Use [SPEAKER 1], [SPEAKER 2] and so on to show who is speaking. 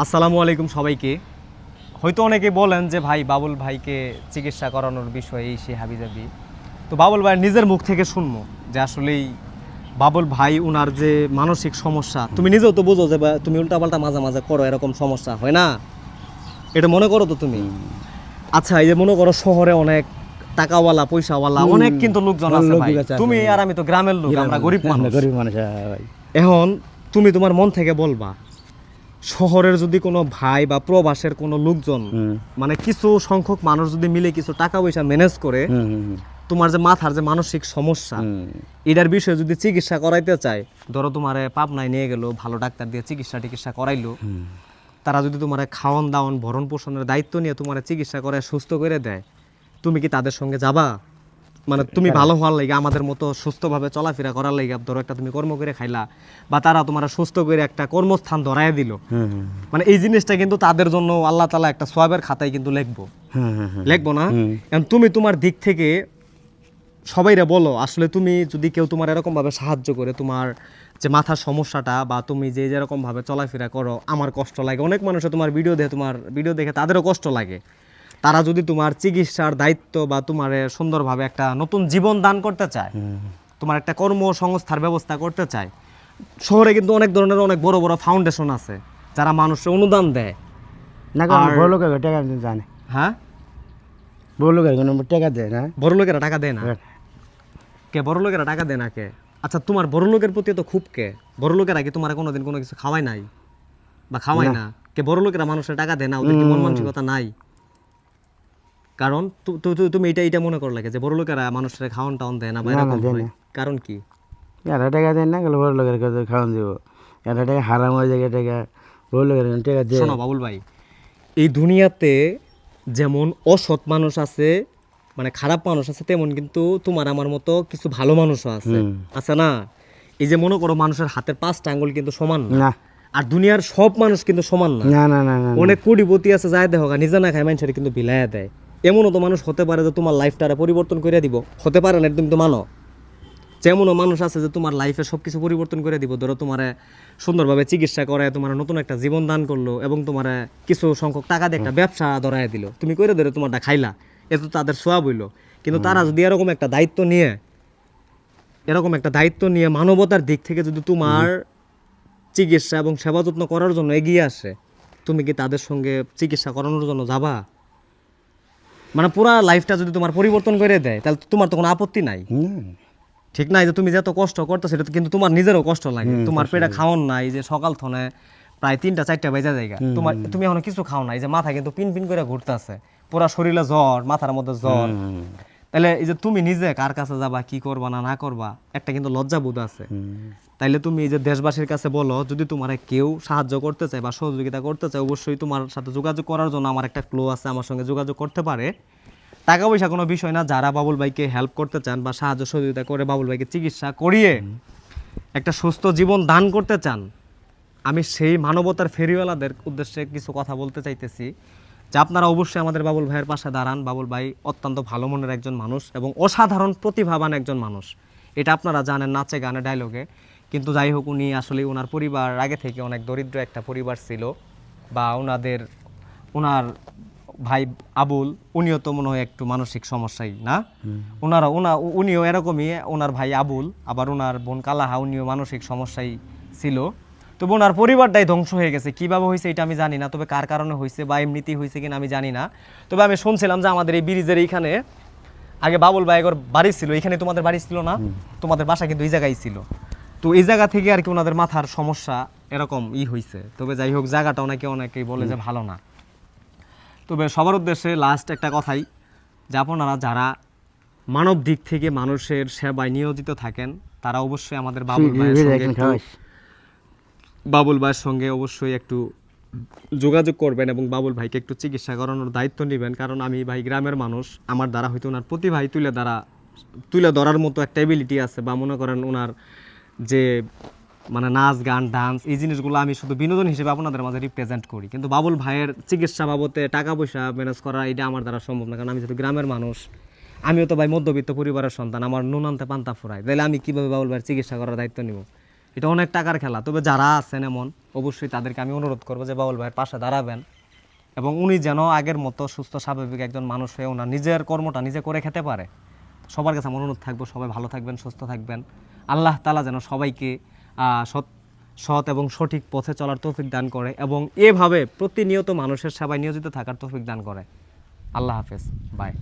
[SPEAKER 1] আসসালামু আলাইকুম সবাইকে। হয়তো অনেকে বলেন যে ভাই বাবুল ভাইকে চিকিৎসা করানোর বিষয়ে এই সে হাবিজাবি। তো বাবুল ভাই নিজের মুখ থেকে শুনব যে আসলেই বাবুল ভাই উনার যে মানসিক সমস্যা তুমি নিজেও তো বুঝো যে তুমি উল্টাপাল্টা মাঝে মাঝে করো এরকম সমস্যা হয় না? এটা মনে করো তো তুমি? আচ্ছা এই যে মনে করো শহরে অনেক টাকাওয়ালা পয়সাওয়ালা অনেক কিন্তু লোকজন আছে ভাই। তুমি আর আমি তো গ্রামের লোক আমরা গরিব মানুষ।
[SPEAKER 2] গরিব মানুষ হ্যাঁ
[SPEAKER 1] এখন তুমি তোমার মন থেকে বলবা শহরের যদি কোনো ভাই বা প্রবাসের কোনো লোকজন মানে কিছু সংখ্যক মানুষ যদি মিলে কিছু টাকা পয়সা ম্যানেজ করে তোমার যে মাথার যে মানসিক সমস্যা এটার বিষয়ে যদি চিকিৎসা করাইতে চায় ধরো তোমার পাবনায় নিয়ে গেল ভালো ডাক্তার দিয়ে চিকিৎসা টিকিৎসা করাইলো তারা যদি তোমার খাওয়ান দাওয়ান ভরণ পোষণের দায়িত্ব নিয়ে তোমার চিকিৎসা করে সুস্থ করে দেয় তুমি কি তাদের সঙ্গে যাবা? মানে তুমি ভালো হওয়ার লাগে আমাদের মতো সুস্থভাবে চলাফেরা করার লাগে ধরো একটা তুমি কর্ম করে খাইলা বা তারা তোমার সুস্থ করে একটা কর্মস্থান ধরায় দিল।
[SPEAKER 2] হুম হুম
[SPEAKER 1] মানে এই জিনিসটা কিন্তু তাদের জন্য আল্লাহ তালা একটা সোয়াবের খাতায় কিন্তু লিখব। লিখব না। এখন তুমি তোমার দিক থেকে সবাইরে বলো আসলে তুমি যদি কেউ তোমার এরকম ভাবে সাহায্য করে তোমার যে মাথার সমস্যাটা বা তুমি যে যেরকম ভাবে চলাফেরা করো আমার কষ্ট লাগে। অনেক মানুষে তোমার ভিডিও দেখে তোমার ভিডিও দেখে তাদেরও কষ্ট লাগে। তারা যদি তোমার চিকিৎসার দায়িত্ব বা তোমার সুন্দরভাবে একটা নতুন জীবন দান করতে চায় তোমার একটা কর্মসংস্থার ব্যবস্থা করতে চায় শহরে কিন্তু অনেক ধরনের অনেক বড় বড় ফাউন্ডেশন আছে যারা মানুষের অনুদান দেয়।
[SPEAKER 2] না বড় লোকের টাকা জানে।
[SPEAKER 1] হ্যাঁ?
[SPEAKER 2] বড় লোকের টাকা দেয় না?
[SPEAKER 1] বড় লোকেরা টাকা দেয় না? কে বড় লোকেরা টাকা দেয় না কে? আচ্ছা তোমার বড় লোকের প্রতি তো খুব কে? বড় লোকেরা কি তোমার কোনোদিন কোনো কিছু খাওয়াই নাই? বা খাওয়াই না। কে বড় লোকেরা মানুষের টাকা দেয় না? ওদের কি মন মানসিকতা নাই? কারণ তুমি এটা এটা মনে করো লাগে যে বড় লোকেরা মানুষের খাওয়ান টাউন দেয় না। কারণ কি?
[SPEAKER 2] এরা টাকা দেয় না গেলে বড় লোকের কাছে খাওয়ান দিব। এরা টাকা হারাম হয়ে যায় টাকা বড় লোকের টাকা দেয়।
[SPEAKER 1] শোনো বাবুল ভাই এই দুনিয়াতে যেমন অসৎ মানুষ আছে মানে খারাপ মানুষ আছে তেমন কিন্তু তোমার আমার মতো কিছু ভালো মানুষও আছে। আছে না? এই যে মনে করো মানুষের হাতের পাঁচটা আঙ্গুল কিন্তু সমান না। আর দুনিয়ার সব মানুষ কিন্তু সমান না।
[SPEAKER 2] না না
[SPEAKER 1] অনেক কোটিপতি আছে যায় দেহ নিজে না খায় মানুষের কিন্তু বিলাইয়া দেয়। এমনও তো মানুষ হতে পারে যে তোমার লাইফটারে পরিবর্তন করে দিব। হতে পারে না তুমি তো মানো। যেমনও মানুষ আছে যে তোমার লাইফে সব কিছু পরিবর্তন করে দিব ধরো তোমার সুন্দরভাবে চিকিৎসা করে তোমার নতুন একটা জীবন দান করল এবং তোমার কিছু সংখ্যক টাকা দিয়ে একটা ব্যবসা ধরায় দিল। তুমি করে ধরে তোমারটা খাইলা এ তো তাদের সোয়াব হইল। কিন্তু তারা যদি এরকম একটা দায়িত্ব নিয়ে এরকম একটা দায়িত্ব নিয়ে মানবতার দিক থেকে যদি তোমার চিকিৎসা এবং সেবা যত্ন করার জন্য এগিয়ে আসে তুমি কি তাদের সঙ্গে চিকিৎসা করানোর জন্য যাবা? মানে পুরা লাইফটা যদি তোমার পরিবর্তন করে দেয় তাহলে তোমার তো কোনো আপত্তি নাই।
[SPEAKER 2] হুম।
[SPEAKER 1] ঠিক নাই যে তুমি যত কষ্ট করতো সেটা তো কিন্তু তোমার নিজেরও কষ্ট লাগে। তোমার পেটে খাওয়ান নাই যে সকাল থনে প্রায় তিনটা চারটা বেজা জায়গা তোমার তুমি এখন কিছু খাও নাই যে মাথা কিন্তু পিন পিন করে ঘুরতে আছে পুরা শরীরে জ্বর মাথার মধ্যে জ্বর। তাহলে এই যে তুমি নিজে কার কাছে যাবা কি করবা না না করবা একটা কিন্তু লজ্জা বোধ আছে। তাইলে তুমি এই যে দেশবাসীর কাছে বলো যদি তোমার কেউ সাহায্য করতে চায় বা সহযোগিতা করতে চায় অবশ্যই তোমার সাথে যোগাযোগ করার জন্য আমার একটা ক্লো আছে আমার সঙ্গে যোগাযোগ করতে পারে। টাকা পয়সা কোনো বিষয় না যারা বাবুল ভাইকে হেল্প করতে চান বা সাহায্য সহযোগিতা করে বাবুল ভাইকে চিকিৎসা করিয়ে একটা সুস্থ জীবন দান করতে চান আমি সেই মানবতার ফেরিওয়ালাদের উদ্দেশ্যে কিছু কথা বলতে চাইতেছি। যে আপনারা অবশ্যই আমাদের বাবুল ভাইয়ের পাশে দাঁড়ান। বাবুল ভাই অত্যন্ত ভালো মনের একজন মানুষ এবং অসাধারণ প্রতিভাবান একজন মানুষ। এটা আপনারা জানেন নাচে গানে ডায়লগে কিন্তু যাই হোক উনি আসলে ওনার পরিবার আগে থেকে অনেক দরিদ্র একটা পরিবার ছিল বা ওনাদের ওনার ভাই আবুল উনিও তো মনে হয় একটু মানসিক সমস্যাই না? ওনারা ওনা উনিও এরকমই ওনার ভাই আবুল আবার ওনার বোন কালাহা উনিও মানসিক সমস্যাই ছিল। তো ওনার পরিবারটাই ধ্বংস হয়ে গেছে। কীভাবে হয়েছে এটা আমি জানি না তবে কার কারণে হয়েছে বা এমনিতেই হয়েছে কিনা আমি জানি না। তবে আমি শুনছিলাম যে আমাদের এই ব্রিজের এইখানে আগে বাবুল ভাইগর বাড়ি ছিল এখানে তোমাদের বাড়ি ছিল না? তোমাদের বাসা কিন্তু এই জায়গায় ছিল। তো এই জায়গা থেকে আর কি ওনাদের মাথার সমস্যা এরকম ই হয়েছে। তবে যাই হোক জায়গাটা অনেকে অনেকেই বলে যে ভালো না। তবে সবার উদ্দেশ্যে লাস্ট একটা কথাই যে আপনারা যারা মানব দিক থেকে মানুষের সেবায় নিয়োজিত থাকেন তারা অবশ্যই আমাদের বাবুল ভাইয়ের সঙ্গে। বাবুল ভাইয়ের সঙ্গে অবশ্যই একটু যোগাযোগ করবেন এবং বাবুল ভাইকে একটু চিকিৎসা করানোর দায়িত্ব নেবেন। কারণ আমি ভাই গ্রামের মানুষ, আমার দ্বারা হয়তো ওনার প্রতিভাই তুলে দ্বারা তুলে ধরার মতো একটা এবিলিটি আছে বা মনে করেন ওনার যে মানে নাচ, গান ডান্স এই জিনিসগুলো আমি শুধু বিনোদন হিসেবে আপনাদের মাঝে রিপ্রেজেন্ট করি। কিন্তু বাবুল ভাইয়ের চিকিৎসা বাবদে টাকা পয়সা ম্যানেজ করা, এটা আমার দ্বারা সম্ভব না। কারণ আমি যেহেতু গ্রামের মানুষ, আমিও তো ভাই মধ্যবিত্ত পরিবারের সন্তান, আমার নুনান্তে পান্তা ফুরাই তাহলে আমি কীভাবে বাবুল ভাইয়ের চিকিৎসা করার দায়িত্ব নিব? এটা অনেক টাকার খেলা, তবে যারা আছেন এমন, অবশ্যই তাদেরকে আমি অনুরোধ করব যে বাউল ভাইয়ের পাশে দাঁড়াবেন এবং উনি যেন আগের মতো সুস্থ, স্বাভাবিক একজন মানুষ হয়ে ওনার নিজের কর্মটা নিজে করে খেতে পারে। সবার কাছে আমার অনুরোধ থাকব, সবাই ভালো থাকবেন, সুস্থ থাকবেন। আল্লাহ তালা যেন সবাইকে সৎ সৎ এবং সঠিক পথে চলার তৌফিক দান করে এবং এভাবে প্রতিনিয়ত মানুষের সেবায় নিয়োজিত থাকার তৌফিক দান করে। আল্লাহ হাফেজ, বাই।